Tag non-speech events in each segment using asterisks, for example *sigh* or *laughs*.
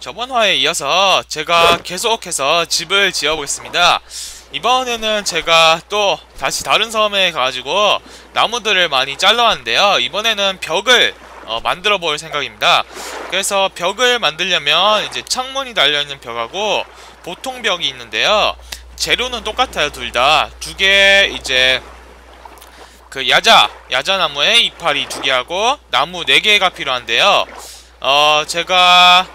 저번 화에 이어서 제가 계속해서 집을 지어보겠습니다. 이번에는 제가 또 다시 다른 섬에 가가지고 나무들을 많이 잘라왔는데요. 이번에는 벽을 어, 만들어 볼 생각입니다. 그래서 벽을 만들려면 이제 창문이 달려있는 벽하고 보통 벽이 있는데요. 재료는 똑같아요, 둘 다. 두 개 이제 그 야자, 야자나무에 이파리 두 개하고 나무 네 개가 필요한데요. 어, 제가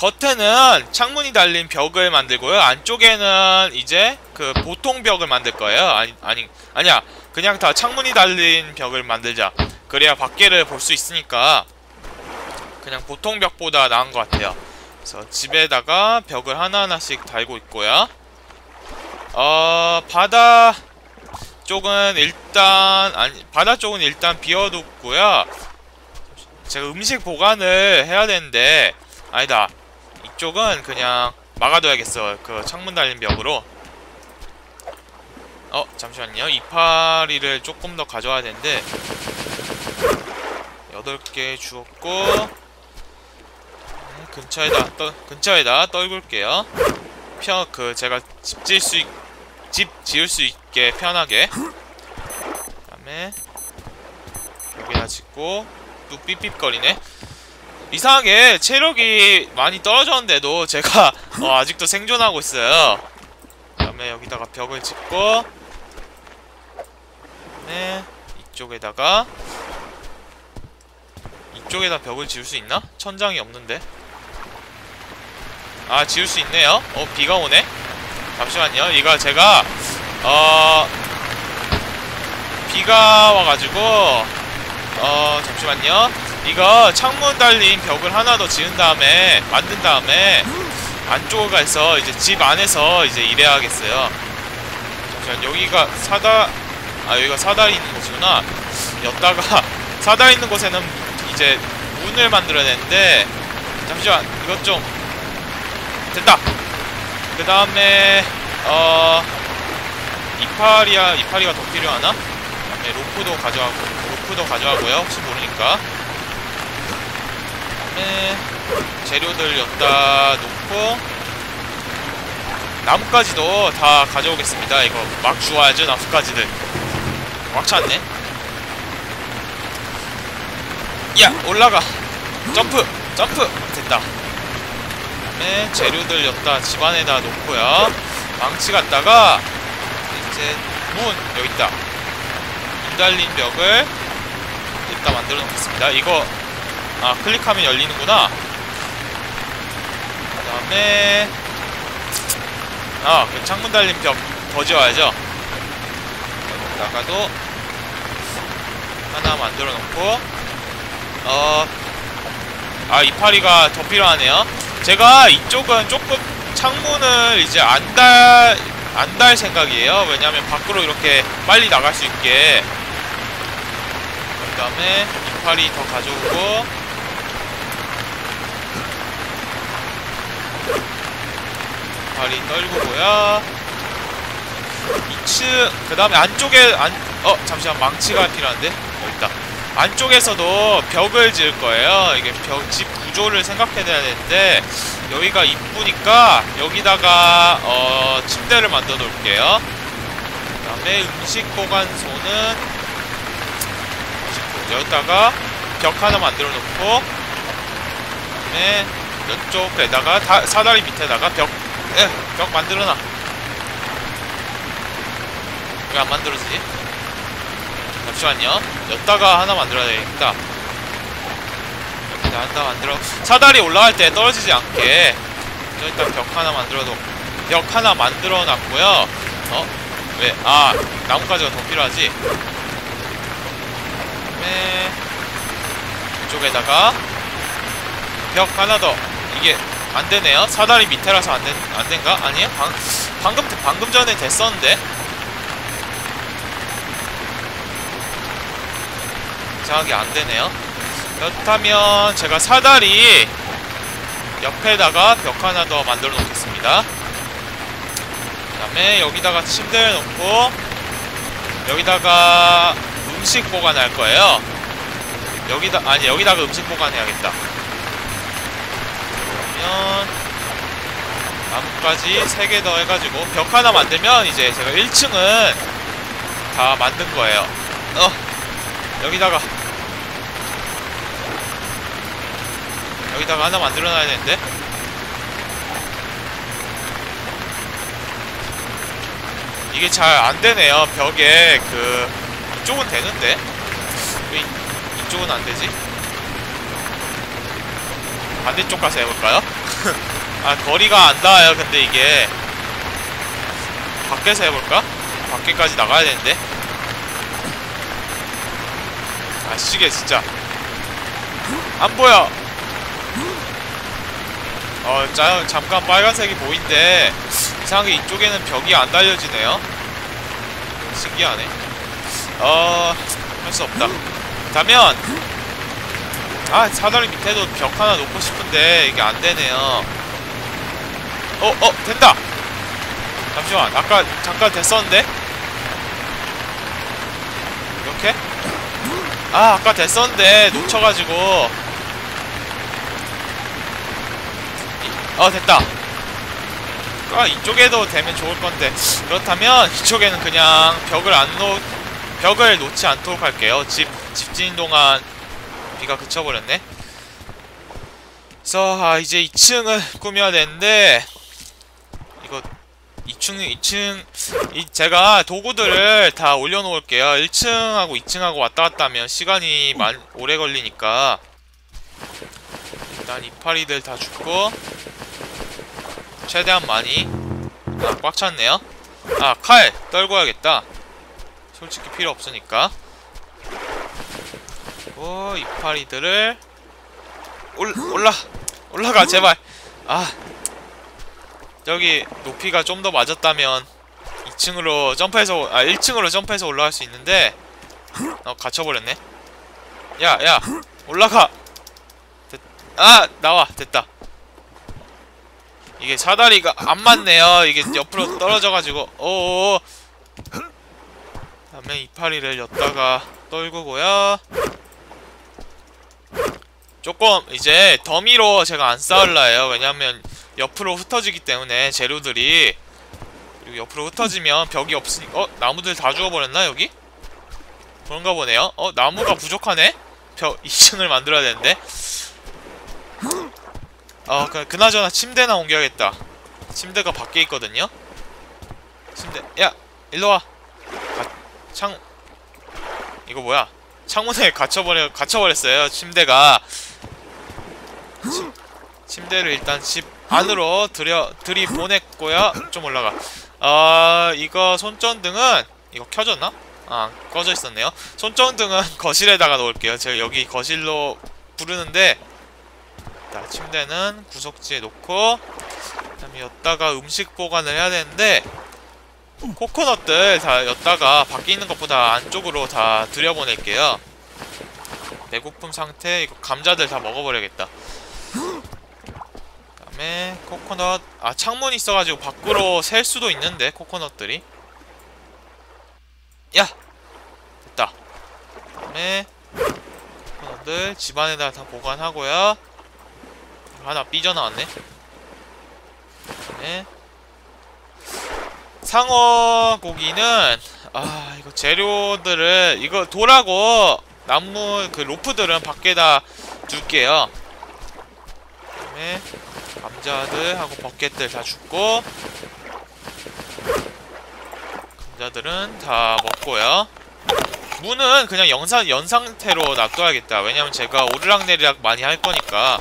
겉에는 창문이 달린 벽을 만들고요. 안쪽에는 이제 그 보통 벽을 만들 거예요. 아니, 아니, 아니야. 그냥 다 창문이 달린 벽을 만들자. 그래야 밖에를 볼 수 있으니까 그냥 보통 벽보다 나은 것 같아요. 그래서 집에다가 벽을 하나하나씩 달고 있고요. 어, 바다 쪽은 일단, 아니, 바다 쪽은 일단 비워뒀고요. 제가 음식 보관을 해야 되는데, 아니다. 이쪽은 그냥 막아둬야겠어. 그 창문 달린 벽으로. 어, 잠시만요. 이파리를 조금 더 가져와야 되는데 8개 주었고 네, 근처에다 떠, 근처에다 떨굴게요. 편, 그 제가 집 지을 수 있, 집 지을 수 있게 편하게. 그다음에 여기다 짓고 또 삐삐거리네. 이상하게 체력이 많이 떨어졌는데도 제가 어, 아직도 생존하고 있어요. 그 다음에 여기다가 벽을 짓고 네 이쪽에다가 이쪽에다 벽을 지을 수 있나? 천장이 없는데. 아 지을 수 있네요. 어 비가 오네. 잠시만요. 이거 제가 어 비가 와가지고 어 잠시만요 이거 창문 달린 벽을 하나 더 지은 다음에 만든 다음에 안쪽을 가서 이제 집 안에서 이제 일해야겠어요. 잠시만 여기가 사다 아 여기가 사다리 있는 곳이구나. 였다가 *laughs* 사다리 있는 곳에는 이제 문을 만들어내는데 잠시만 이것 좀. 됐다! 그 다음에 어 이파리야 이파리가 더 필요하나? 그다음에 로프도 가져가고 로프도 가져가고요. 혹시 모르니까. 그 다음에 재료들 여기다 놓고 나뭇가지도 다 가져오겠습니다. 이거 막 주워야죠 나뭇가지들. 꽉 찼네. 야 올라가. 점프 점프. 됐다. 그다음에 재료들 여기다 집안에다 놓고요. 망치 갖다가 이제 문 여기 있다. 문 달린 벽을 여기다 만들어 놓겠습니다. 이거 아 클릭하면 열리는구나 그 다음에 아 그 창문 달린 벽 더 지어야죠 여기다가도 하나 만들어 놓고 어, 아, 이파리가 더 필요하네요. 제가 이쪽은 조금 창문을 이제 안 달, 안 달 생각이에요. 왜냐면 밖으로 이렇게 빨리 나갈 수 있게. 그 다음에 이파리 더 가져오고. 이파리 떨구고요. 2층, 그 다음에 안쪽에, 안, 어, 잠시만, 망치가 필요한데? 여기 있다. 안쪽에서도 벽을 지을 거예요. 이게 벽, 집 구조를 생각해야 되는데, 여기가 이쁘니까, 여기다가, 어, 침대를 만들어 놓을게요. 그 다음에 음식 보관소는, 여기다가 벽 하나 만들어 놓고, 그 다음에 이쪽에다가, 다, 사다리 밑에다가 벽, 에, 벽 만들어 놔. 왜 안 만들어지지? 잠시만요. 여기다가 하나 만들어야 되겠다. 여기다 하나 만들어. 사다리 올라갈 때 떨어지지 않게. 일단 벽 하나 만들어도 벽 하나 만들어 놨고요. 어? 왜? 아, 나뭇가지가 더 필요하지. 그다음에 이쪽에다가 벽 하나 더. 이게 안 되네요. 사다리 밑에라서 안 된, 안 된가? 아니에요? 방, 방금, 방금 전에 됐었는데? 이상하게 안 되네요. 그렇다면 제가 사다리 옆에다가 벽 하나 더 만들어 놓겠습니다. 그 다음에 여기다가 침대를 놓고 여기다가 음식 보관할 거예요. 여기다 아니 여기다가 음식 보관해야겠다. 그러면 벽까지 3개 더 해가지고 벽 하나 만들면 이제 제가 1층은 다 만든 거예요. 어 여기다가. 여기다가 하나 만들어 놔야 되는데. 이게 잘 안되네요. 벽에 그 이쪽은 되는데? 왜 이- 이쪽은 안되지? 반대쪽 가서 해볼까요? *laughs* 아 거리가 안 닿아요 근데 이게. 밖에서 해볼까? 밖에까지 나가야 되는데. 아 시계 진짜. 안 보여. 어 짜, 잠깐 빨간색이 보인데 이상하게 이쪽에는 벽이 안 달려지네요. 신기하네. 어... 할 수 없다. 그렇다면 아 사다리 밑에도 벽 하나 놓고 싶은데 이게 안 되네요 어, 어, 된다! 잠시만, 아까 잠깐 됐었는데? 이렇게? 아, 아까 됐었는데, 놓쳐가지고. 이- 어, 됐다. 아, 이쪽에도 되면 좋을 건데. 그렇다면, 이쪽에는 그냥 벽을 안 놓, 벽을 놓지 않도록 할게요. 집, 집 지는 동안 비가 그쳐버렸네. 그래서 아 이제 2층을 꾸며야 되는데 이거 2층 2층 이 제가 도구들을 다 올려놓을게요. 1층하고 2층하고 왔다 갔다 하면 시간이 많 오래 걸리니까. 일단 이파리들 다 줍고 최대한 많이 아 꽉 찼네요. 아 칼 떨궈야겠다. 솔직히 필요 없으니까 그리고 이파리들을 올, 올라 올라가 제발. 아 저기 높이가 좀 더 맞았다면 2층으로 점프해서 아 1층으로 점프해서 올라갈 수 있는데 어 갇혀버렸네. 야야 올라가. 됐, 아 나와. 됐다. 이게 사다리가 안 맞네요. 이게 옆으로 떨어져가지고. 오오 다음에 이파리를 였다가 떨구고요 조금 이제 더미로 제가 안 쌓을라 해요 왜냐면 옆으로 흩어지기 때문에 재료들이 그리고 옆으로 흩어지면 벽이 없으니까 어? 나무들 다 죽어버렸나 여기? 그런가 보네요 어? 나무가 부족하네? 벽 *laughs* 2층을 만들어야 되는데 어 그, 그나저나 침대나 옮겨야겠다 침대가 밖에 있거든요 침대 야 일로와 아, 창 이거 뭐야 창문에 *laughs* 갇혀버려 갇혀버렸어요 침대가 침, 침대를 일단 집 안으로 들여 들이 보냈고요. 좀 올라가. 아 이거 손전등은 이거 켜졌나? 아 꺼져 있었네요. 손전등은 *laughs* 거실에다가 놓을게요. 제가 여기 거실로 부르는데 자 침대는 구석지에 놓고 그다음에 여기다가 음식 보관을 해야 되는데 코코넛들 다 여기다가 밖에 있는 것보다 안쪽으로 다 들여보낼게요. 배고픔 상태 이거 감자들 다 먹어버려야겠다. 그 다음에 코코넛 아 창문 있어가지고 밖으로 셀 수도 있는데 코코넛들이. 야! 됐다. 그 다음에 코코넛들 집안에다 다 보관하고요. 하나 삐져나왔네. 그다음에 상어 고기는 아 이거 재료들을 이거 돌하고 나무 그 로프들은 밖에다 둘게요. 그다음에 감자들 하고 버켓들 다 줍고 감자들은 다 먹고요. 무는 그냥 영상 연 상태로 놔둬야겠다. 왜냐면 제가 오르락내리락 많이 할 거니까.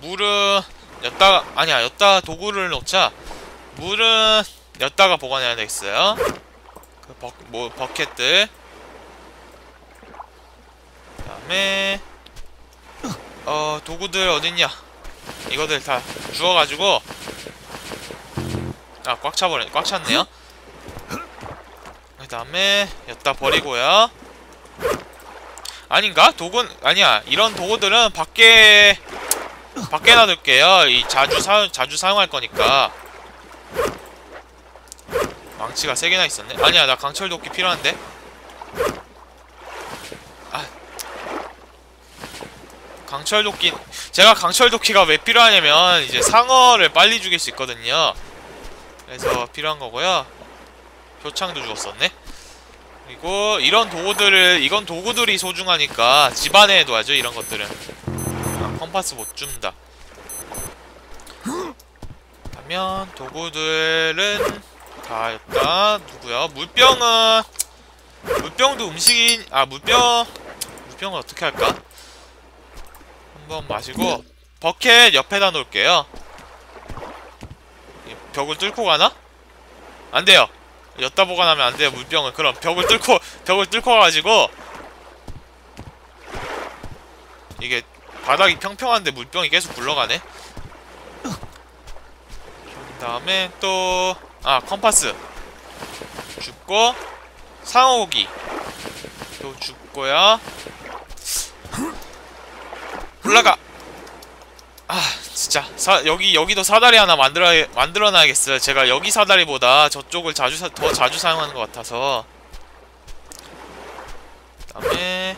물은 엿다가 아니야 엿다가 도구를 놓자. 물은 엿다가 보관해야 되겠어요. 그 버, 뭐 버켓들. 그 다음에 어 도구들 어딨냐? 이거들 다 주워가지고. 아 꽉 차버려 꽉 찼네요. 그 다음에 여기다 버리고요. 아닌가? 도구 아니야. 이런 도구들은 밖에 밖에 놔둘게요. 이 자주 사 자주 사용할 거니까. 망치가 3개나 있었네. 아니야 나 강철 도끼 필요한데 강철 도끼 제가 강철 도끼가 왜 필요하냐면 이제 상어를 빨리 죽일 수 있거든요. 그래서 필요한 거고요. 표창도 죽었었네. 그리고 이런 도구들을 이건 도구들이 소중하니까 집안에 둬야죠 이런 것들은. 아, 컴파스 못 준다. 그러면 도구들은 다였다 누구야 물병은 물병도 음식인 아 물병 물병은 어떻게 할까 한번 마시고 버켓 옆에다 놓을게요. 이 벽을 뚫고 가나? 안 돼요. 엿다 보관하면 안 돼요 물병을 그럼 벽을 뚫고 벽을 뚫고 가가지고 이게 바닥이 평평한데 물병이 계속 굴러가네. 그 다음에 또 아 컴파스. 줍고 상어고기. 또 줍고요 올라가 아 진짜 사, 여기 여기도 사다리 하나 만들어 만들어 놔야겠어요. 제가 여기 사다리보다 저쪽을 자주 사, 더 자주 사용하는 것 같아서. 그다음에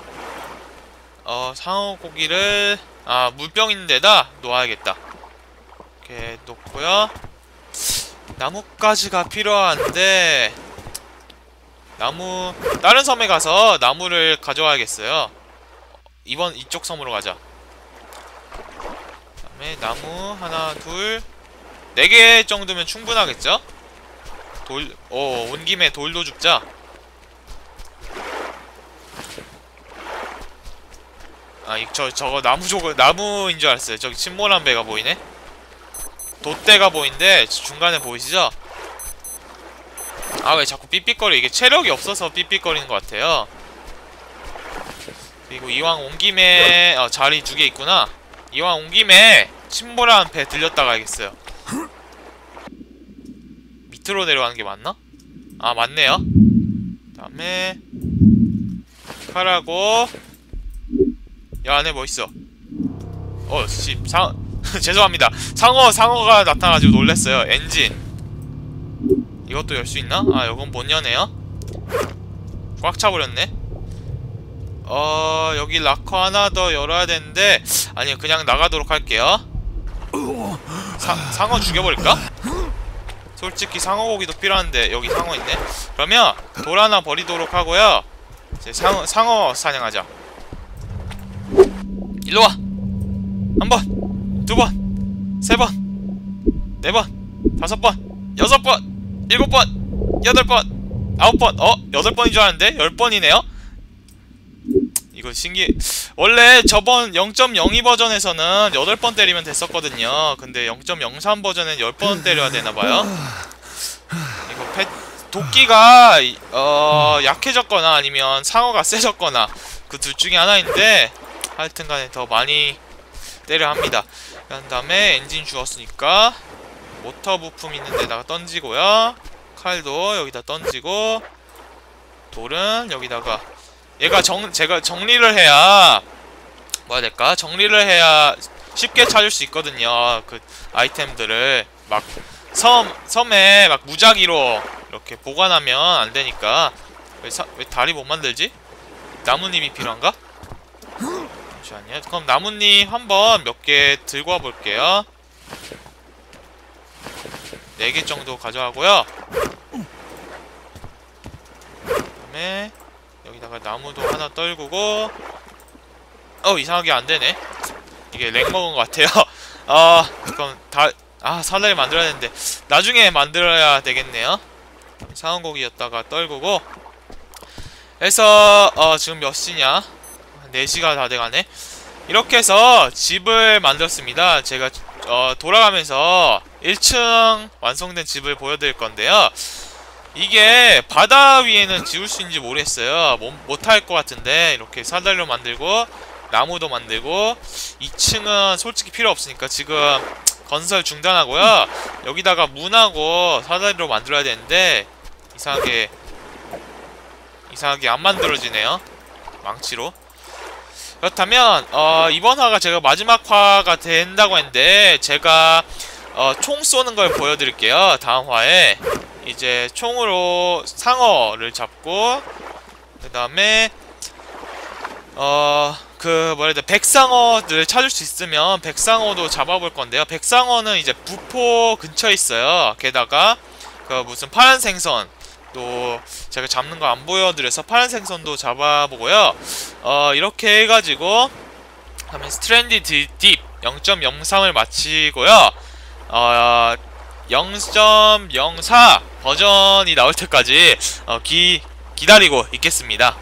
어 상어 고기를 아 물병 있는 데다 놓아야겠다. 이렇게 놓고요. 나뭇가지가 필요한데 나무 다른 섬에 가서 나무를 가져와야겠어요. 이번 이쪽 섬으로 가자. 그다음에 나무 하나 둘 네 개 정도면 충분하겠죠? 돌, 어, 온 김에 돌도 줍자. 아, 이, 저, 저거 나무 저거 나무인 줄 알았어요. 저기 침몰한 배가 보이네. 돛대가 보이는데 중간에 보이시죠? 아, 왜 자꾸 삐삐거려? 이게 체력이 없어서 삐삐거리는 것 같아요. 그리고 이왕 온 김에 어, 자리 두 개 있구나. 이왕 온 김에 침몰한 배 들렸다 가야겠어요. 밑으로 내려가는 게 맞나? 아 맞네요. 다음에 칼하고 야 안에 뭐 있어? 어, 씨, 상 *laughs* 죄송합니다. 상어 상어가 나타나가지고 놀랬어요. 엔진 이것도 열 수 있나? 아 이건 못 여네요. 꽉 차버렸네. 어 여기 락커 하나 더 열어야 되는데 아니요 그냥 나가도록 할게요. 사, 상어 죽여버릴까? 솔직히 상어 고기도 필요한데 여기 상어 있네. 그러면 돌 하나 버리도록 하고요. 이제 상어, 상어 사냥하자. 일로와. 한번 두번 세번 네번 다섯 번 여섯 번 일곱 번 여덟 번 아홉 번. 어? 여덟 번인 줄 알았는데? 열 번이네요 이거 신기 원래 저번 0.02 버전에서는 8번 때리면 됐었거든요. 근데 0.03 버전엔 10번 때려야 되나봐요. 이거 패... 도끼가 어... 약해졌거나 아니면 상어가 세졌거나 그 둘 중에 하나인데 하여튼간에 더 많이 때려 합니다. 그 다음에 엔진 주었으니까 모터 부품 있는 데다가 던지고요. 칼도 여기다 던지고 돌은 여기다가 얘가 정 제가 정리를 해야 뭐야 될까? 정리를 해야 쉽게 찾을 수 있거든요. 그 아이템들을 막 섬 섬에 막 무작위로 이렇게 보관하면 안 되니까 왜, 사, 왜 다리 못 만들지? 나뭇잎이 필요한가? 잠시만요. 그럼 나뭇잎 한번 몇 개 들고 와 볼게요. 4개 정도 가져가고요. 그 다음에 여기다가 나무도 하나 떨구고. 어 이상하게 안되네. 이게 렉 먹은 것 같아요. *laughs* 아 그럼 다아 사다리 만들어야 되는데. 나중에 만들어야 되겠네요. 상어고기였다가 떨구고. 해서 어 지금 몇 시냐? 4시가 다 돼가네. 이렇게 해서 집을 만들었습니다. 제가 어 돌아가면서 1층 완성된 집을 보여드릴 건데요 이게 바다 위에는 지을 수 있는지 모르겠어요. 못할 것 같은데 이렇게 사다리로 만들고 나무도 만들고 2층은 솔직히 필요 없으니까 지금 건설 중단하고요. 여기다가 문하고 사다리로 만들어야 되는데 이상하게 이상하게 안 만들어지네요. 망치로. 그렇다면 어, 이번 화가 제가 마지막 화가 된다고 했는데 제가 어, 총 쏘는 걸 보여드릴게요. 다음 화에 이제 총으로 상어를 잡고 그 다음에 어 그 뭐라 해야 돼 백상어를 찾을 수 있으면 백상어도 잡아볼 건데요. 백상어는 이제 부포 근처에 있어요. 게다가 그 무슨 파란 생선 또 제가 잡는 거 안 보여드려서 파란 생선도 잡아보고요. 어 이렇게 해가지고 그다음에 스트랜디 딥 0.03을 마치고요. 어 0.04 버전이 나올 때까지 어, 기 기다리고 있겠습니다.